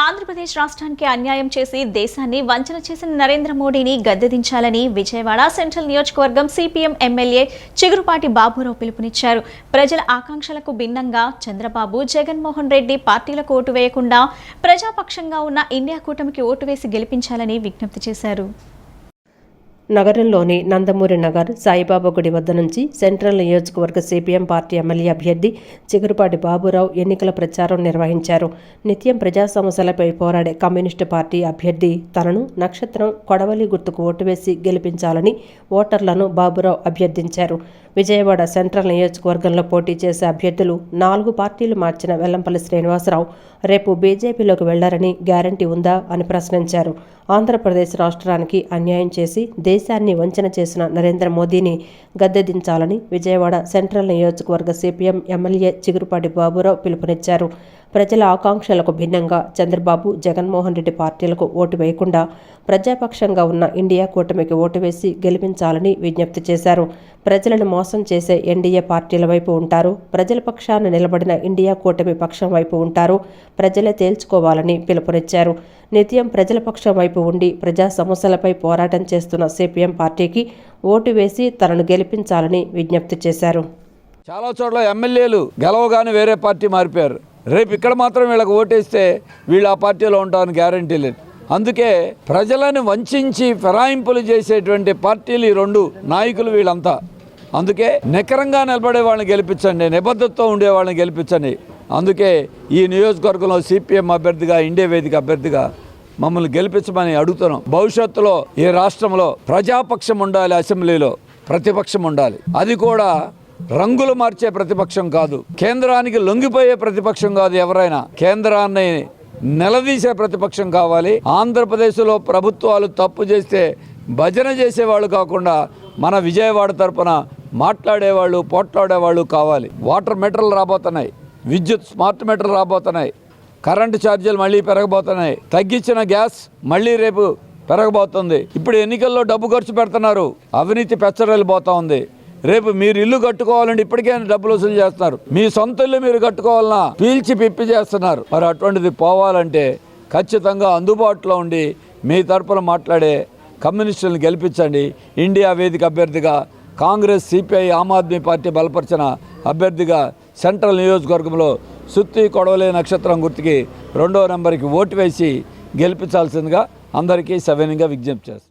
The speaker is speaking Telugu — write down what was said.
ఆంధ్రప్రదేశ్ రాష్ట్రానికి అన్యాయం చేసి దేశాన్ని వంచన చేసిన నరేంద్ర మోడీని గద్దెదించాలని విజయవాడ సెంట్రల్ నియోజకవర్గం సిపిఎం ఎమ్మెల్యే చిగురుపాటి బాబురావు పిలుపునిచ్చారు. ప్రజల ఆకాంక్షలకు భిన్నంగా చంద్రబాబు జగన్మోహన్ రెడ్డి పార్టీలకు ఓటు వేయకుండా ప్రజాపక్షంగా ఉన్న ఇండియా కూటమికి ఓటు వేసి గెలిపించాలని విజ్ఞప్తి చేశారు. నగరంలోని నందమూరి నగర్ సాయిబాబా గుడి వద్ద నుంచి సెంట్రల్ నియోజకవర్గ సిపిఎం పార్టీ ఎమ్మెల్యే అభ్యర్థి చిగురుపాటి బాబురావు ఎన్నికల ప్రచారం నిర్వహించారు. నిత్యం ప్రజా సమస్యలపై పోరాడే కమ్యూనిస్టు పార్టీ అభ్యర్థి తనను నక్షత్రం కొడవలి గుర్తుకు ఓటు వేసి గెలిపించాలని ఓటర్లను బాబురావు అభ్యర్థించారు. విజయవాడ సెంట్రల్ నియోజకవర్గంలో పోటీ చేసే అభ్యర్థులు నాలుగు పార్టీలు మార్చిన వెల్లంపల్లి శ్రీనివాసరావు రేపు బీజేపీలోకి వెళ్ళారని గ్యారంటీ ఉందా అని ప్రశ్నించారు. ఆంధ్రప్రదేశ్ రాష్ట్రానికి అన్యాయం చేసి దేశాన్ని వంచన చేసిన నరేంద్ర మోదీని గద్దెదించాలని విజయవాడ సెంట్రల్ నియోజకవర్గ సిపిఎం ఎమ్మెల్యే చిగురుపాటి బాబురావు పిలుపునిచ్చారు. ప్రజల ఆకాంక్షలకు భిన్నంగా చంద్రబాబు జగన్మోహన్ రెడ్డి పార్టీలకు ఓటు వేయకుండా ప్రజాపక్షంగా ఉన్న ఇండియా కూటమికి ఓటు వేసి గెలిపించాలని విజ్ఞప్తి చేశారు. ప్రజలను మోసం చేసే ఎన్డీఏ పార్టీల వైపు ఉంటారు. ప్రజల పక్షాన నిలబడిన ఇండియా కూటమి పక్షం వైపు ఉంటారు. ప్రజలే తేల్చుకోవాలని పిలుపునిచ్చారు. నిత్యం ప్రజల పక్షం వైపు ఉండి ప్రజా సమస్యలపై పోరాటం చేస్తున్న సిపిఎం పార్టీకి ఓటు వేసి తనను గెలిపించాలని విజ్ఞప్తి చేశారు. చాలా చోట్ల ఎమ్మెల్యేలు గెలవగానే వేరే పార్టీ మారిపోయారు. రేపు ఇక్కడ మాత్రం వీళ్ళకి ఓటేస్తే వీళ్ళు ఆ పార్టీలో ఉంటారని గ్యారంటీ లేదు. అందుకే ప్రజలను వంచి ఫిరాయింపులు చేసేటువంటి పార్టీలు ఈ రెండు నాయకులు వీళ్ళంతా. అందుకే నికరంగా నిలబడే వాళ్ళని గెలిపించండి నిబద్ధతతో ఉండే వాళ్ళని గెలిపించండి. అందుకే ఈ నియోజకవర్గంలో సిపిఎం అభ్యర్థిగా ఇండియా వేదిక అభ్యర్థిగా మమ్మల్ని గెలిపించమని అడుగుతున్నాం. భవిష్యత్తులో ఈ రాష్ట్రంలో ప్రజాపక్షం ఉండాలి అసెంబ్లీలో ప్రతిపక్షం ఉండాలి. అది కూడా రంగులు మార్చే ప్రతిపక్షం కాదు. కేంద్రానికి లొంగిపోయే ప్రతిపక్షం కాదు ఎవరైనా. కేంద్రాన్ని నిలదీసే ప్రతిపక్షం కావాలి. ఆంధ్రప్రదేశ్లో ప్రభుత్వాలు తప్పు చేస్తే భజన చేసేవాళ్ళు కాకుండా మన విజయవాడ తరపున మాట్లాడేవాళ్ళు పోట్లాడేవాళ్ళు కావాలి. వాటర్ మీటర్లు రాబోతున్నాయి. విద్యుత్ స్మార్ట్ మీటర్లు రాబోతున్నాయి. కరెంటు ఛార్జీలు మళ్ళీ పెరగబోతున్నాయి. తగ్గించిన గ్యాస్ మళ్ళీ రేపు పెరగబోతుంది. ఇప్పుడు ఎన్నికల్లో డబ్బు ఖర్చు పెడుతున్నారు. అవినీతి పెచ్చరెళ్ళిపోతా ఉంది. రేపు మీరు ఇల్లు కట్టుకోవాలంటే ఇప్పటికే డబ్బులు వసూలు చేస్తున్నారు. మీ సొంత ఇల్లు మీరు కట్టుకోవాలన్నా పీల్చి పిప్పి చేస్తున్నారు. మరి అటువంటిది పోవాలంటే ఖచ్చితంగా అందుబాటులో ఉండి మీ తరపున మాట్లాడే కమ్యూనిస్టులను గెలిపించండి. ఇండియా వేదిక అభ్యర్థిగా కాంగ్రెస్ సిపిఐ ఆమ్ ఆద్మీ పార్టీ బలపరిచిన అభ్యర్థిగా సెంట్రల్ నియోజకవర్గంలో సుత్తి కొడవలే నక్షత్రం గుర్తుకి రెండో నెంబర్కి ఓటు వేసి గెలిపించాల్సిందిగా అందరికీ సవినీయంగా విజ్ఞప్తి చేస్తారు